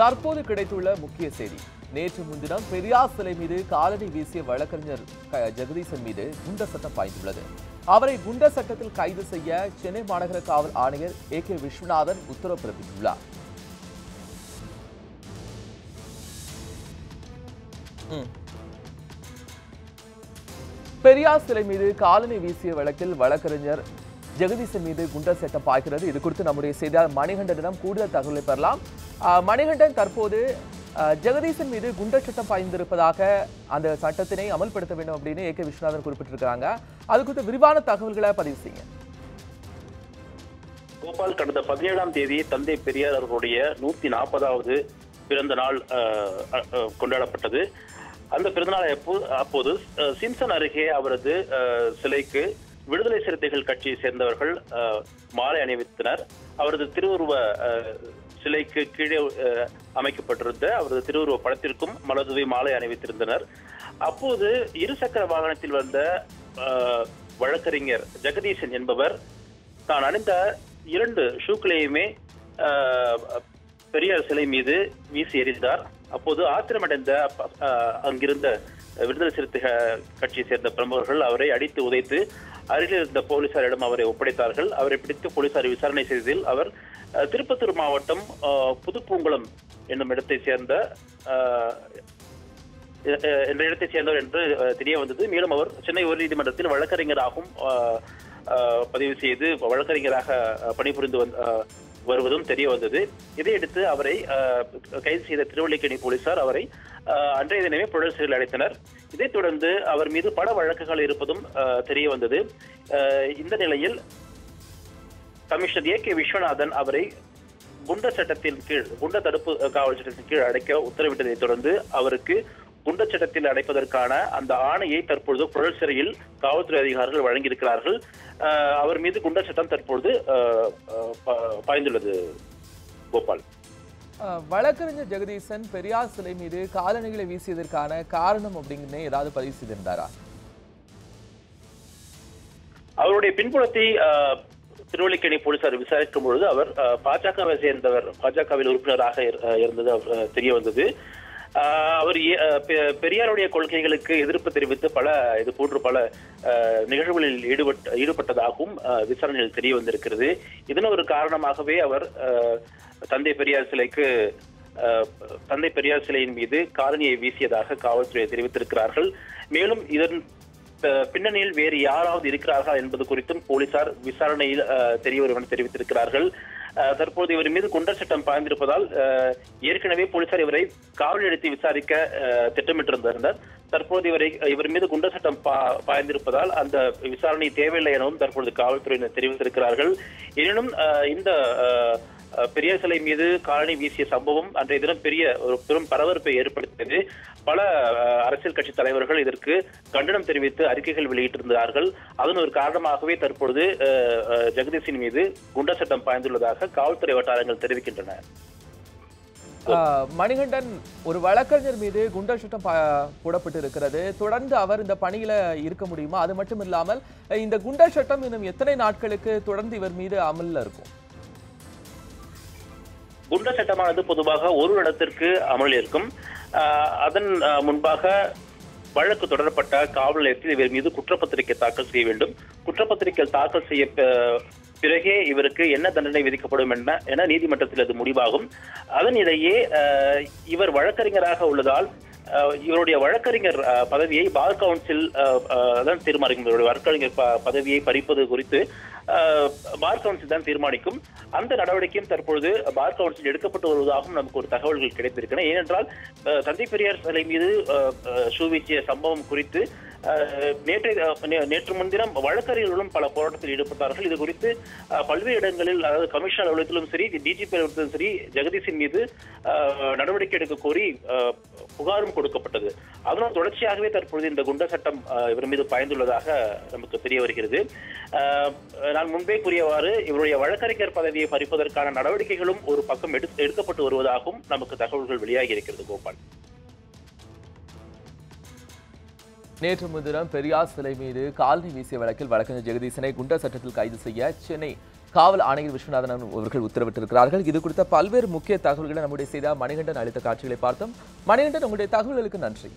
தற்போது கிடைத்துள்ள முக்கிய செய்தி. நேற்று முன்தினம் பெரியார் சிலை மீது காலடி வீசிய வழக்கறிஞர் ஜெகதீசன் மீது குண்டர் சட்டம் பாய்ந்துள்ளது. அவரை குண்டர் சட்டத்தில் கைது செய்ய சென்னை மாநகர காவல் ஆணையர் ஏ. கே. விஸ்வநாதன் உத்தரவு பிறப்பித்துள்ளார். பெரியார் சிலை மீது காலனி வீசிய வழக்கில் வழக்கறிஞர் ஜெகதீசன் மீது குண்டர் சட்டம் பாய்கிறது. இது குறித்து நம்முடைய செய்தியாளர் மணிகண்டனிடம் கூடுதல் தகவலை பெறலாம். மணிகண்டன் தற்போது ஆஹ், ஜெகதீசன் மீது குண்டர் சட்டம் பாய்ந்திருப்பதாக அந்த சட்டத்தினை அமல்படுத்த வேண்டும் அப்படின்னு ஏ கே விஸ்வநாதன் குறிப்பிட்டிருக்காங்க அது குறித்து விரிவான தகவல்களை பதிவு செய்யுங்க. கோபால் கடந்த பதினேழாம் தேதி தந்தை பெரியார் அவர்களுடைய நூத்தி நாற்பதாவது பிறந்த நாள் அஹ், அஹ், கொண்டாடப்பட்டது. அந்த பிறந்தநாள் அப்போது சிம்சன் அருகே அவரது சிலைக்கு விடுதலை சிறுத்தைகள் கட்சியை சேர்ந்தவர்கள் மாலை அணிவித்தனர். அவரது திருவுருவ சிலைக்கு கீழே அமைக்கப்பட்டிருந்த அவரது திருவுருவ படத்திற்கும் மலர்தூவி மாலை அணிவித்திருந்தனர். அப்போது இருசக்கர வாகனத்தில் வந்த வழக்கறிஞர் ஜெகதீசன் என்பவர் தான் அணிந்த இரண்டு ஷூக்களையுமே பெரியார் சிலை மீது வீசி எறிந்தார். அப்போது ஆத்திரமடைந்த அங்கிருந்த விடுதலை சிறுத்தை கட்சியை சேர்ந்த பிரமுகர்கள் அவரை அடித்து உதைத்து அருகில் இருந்த போலீசாரிடம் அவரை ஒப்படைத்தார்கள். அவரை பிடித்து போலீசார் விசாரணை செய்ததில் அவர் திருப்பத்தூர் மாவட்டம் புதுப்பூங்குளம் என்னும் இடத்தை சேர்ந்த என்ற இடத்தை சேர்ந்தவர் என்று தெரிய வந்தது. மேலும் அவர் சென்னை உயர்நீதிமன்றத்தில் வழக்கறிஞராகவும் பதிவு செய்து வழக்கறிஞராக பணிபுரிந்து வந்- வருவதும் தெரிய வந்தது. இதையடுத்து அவரை கைது செய்த திருவள்ளிக்கணி போலீசார் அவரை அன்றைய தினமே புழல் சிறையில் அடைத்தனர். இதைத் தொடர்ந்து அவர் மீது பல வழக்குகள் இருப்பதும் தெரிய வந்தது. இந்த நிலையில் கமிஷனர் ஏ கே விஸ்வநாதன் அவரை குண்டர் சட்டத்தின் கீழ் குண்ட தடுப்பு காவல் சட்டத்தின் கீழ் அடைக்க உத்தரவிட்டதை தொடர்ந்து அவருக்கு குண்டர் சட்டத்தில் அடைப்பதற்கான அந்த ஆணையை தற்பொழுது புழல் சிறையில் காவல்துறை அதிகாரிகள் வழங்கியிருக்கிறார்கள். அவர் மீது குண்டர் சட்டம் தற்பொழுது பாய்ந்துள்ளது கோபால். வழக்கறிஞர் ஜெகதீசன் பெரியார் சிலை மீது காலணிகளை வீசியதற்கான காரணம் அப்படின்னு ஏதாவது பதிவு செய்திருந்தாரா? அவருடைய பின்புலத்தை திருவள்ளிக்கணி போலீசார் விசாரிக்கும் பொழுது அவர் பாஜகவை சேர்ந்தவர் பாஜகவில் உறுப்பினராக இருந்தது அவர், தெரிய வந்தது. அவர் பெரியாருடைய கொள்கைகளுக்கு எதிர்ப்பு தெரிவித்து பல இது போன்று பல நிகழ்வுகளில் ஈடுபட்ட ஈடுபட்டதாகவும் விசாரணையில் தெரிய வந்திருக்கிறது. இதன் ஒரு காரணமாகவே அவர் தந்தை பெரியார் சிலைக்கு தந்தை பெரியார் சிலையின் மீது காலனியை வீசியதாக காவல்துறை தெரிவித்திருக்கிறார்கள். மேலும் இதன் பின்னணியில் வேறு யாராவது இருக்கிறார்களா என்பது குறித்தும் போலீசார் விசாரணையில் அஹ், தெரிய என தெரிவித்திருக்கிறார்கள். தற்போது இவர் மீது குண்டர் சட்டம் பாய்ந்திருப்பதால் ஏற்கனவே போலீசார் இவரை காவல் எடுத்து விசாரிக்க திட்டமிட்டிருந்திருந்தார் தற்போது இவரை இவர் மீது குண்டர் சட்டம் பா- பாய்ந்திருப்பதால் அந்த விசாரணை தேவையில்லை எனவும் தற்பொழுது காவல்துறையினர் தெரிவித்திருக்கிறார்கள். எனினும் இந்த பெரிய சிலை மீது காலனி வீசிய சம்பவம் அன்றைய தினம் பெரிய ஒரு பெரும் பரபரப்பை ஏற்படுத்தியது. பல அரசியல் கட்சி தலைவர்கள் இதற்கு கண்டனம் தெரிவித்து அறிக்கைகள் வெளியிட்டிருந்தார்கள். அதன் ஒரு காரணமாகவே தற்பொழுது ஜெகதீஷின் மீது குண்டர் சட்டம் பாய்ந்துள்ளதாக காவல்துறை வட்டாரங்கள் தெரிவிக்கின்றன. மணிகண்டன் ஒரு வழக்கறிஞர் மீது குண்டர் சட்டம் போடப்பட்டு இருக்கிறது தொடர்ந்து அவர் இந்த பணியில இருக்க முடியுமா? அது மட்டும் இல்லாமல் இந்த குண்டர் சட்டம் இன்னும் எத்தனை நாட்களுக்கு தொடர்ந்து இவர் மீது அமல்ல இருக்கும்? குண்டர் சட்டமானது பொதுவாக ஒரு இடத்திற்கு அமல் இருக்கும். அதன் முன்பாக வழக்கு தொடரப்பட்ட காவல் நிலையத்தில் இவர் மீது குற்றப்பத்திரிகை தாக்கல் செய்ய வேண்டும். குற்றப்பத்திரிகை தாக்கல் செய்ய பிறகே இவருக்கு என்ன தண்டனை விதிக்கப்படும் என என நீதிமன்றத்தில் அது முடிவாகும். அதனிடையே இவர் வழக்கறிஞராக உள்ளதால் இவருடைய வழக்கறிஞர் பதவியை பார் கவுன்சில் தான் தீர்மானிக்கும். இவருடைய வழக்கறிஞர் ப- பதவியை பறிப்பது குறித்து பார் கவுன்சில் தான் தீர்மானிக்கும். அந்த நடவடிக்கையும் தற்பொழுது பார் கவுன்சில் எடுக்கப்பட்டு வருவதாகவும் நமக்கு ஒரு தகவல்கள் கிடைத்திருக்கின்றன. ஏனென்றால் தந்தை பெரியார் சிலை மீது சூவீச்சிய சம்பவம் குறித்து நேற்றைய நேற்று நே- நேற்று முன்தினம் வழக்கறிஞர்களும் பல போராட்டத்தில் ஈடுபட்டார்கள். இது குறித்து பல்வேறு இடங்களில் அதாவது கமிஷனர் அலுவலகத்திலும் சரி டிஜிபி அலுவலகத்திலும் சரி ஜெகதீஷின் மீது நடவடிக்கை எடுக்க கோரி புகாரும் கொடுக்கப்பட்டது. அதனால் தொடர்ச்சியாகவே தற்பொழுது இந்த குண்ட சட்டம் இவர் மீது பாய்ந்துள்ளதாக நமக்கு தெரிய வருகிறது. நான் முன்பே கூறியவாறு இவருடைய வழக்கறிஞர் பதவியை பறிப்பதற்கான நடவடிக்கைகளும் ஒரு பக்கம் எடுக்கப்பட்டு வருவதாகவும் நமக்கு தகவல்கள் வெளியாகி இருக்கிறது கோபால். நேற்று முன்தினம் பெரியார் சிலை மீது காலனி வீசிய வழக்கில் வழக்கறிஞர் ஜெகதீசனை குண்டர் சட்டத்தில் கைது செய்ய சென்னை காவல் ஆணையர் விஸ்வநாதன் அவர்கள் உத்தரவிட்டிருக்கிறார்கள். இது குறித்த பல்வேறு முக்கிய தகவல்களை நம்முடைய செய்த மணிகண்டன் அளித்த காட்சிகளை பார்த்தோம். மணிகண்டன் உங்களுடைய தகவல்களுக்கு நன்றி.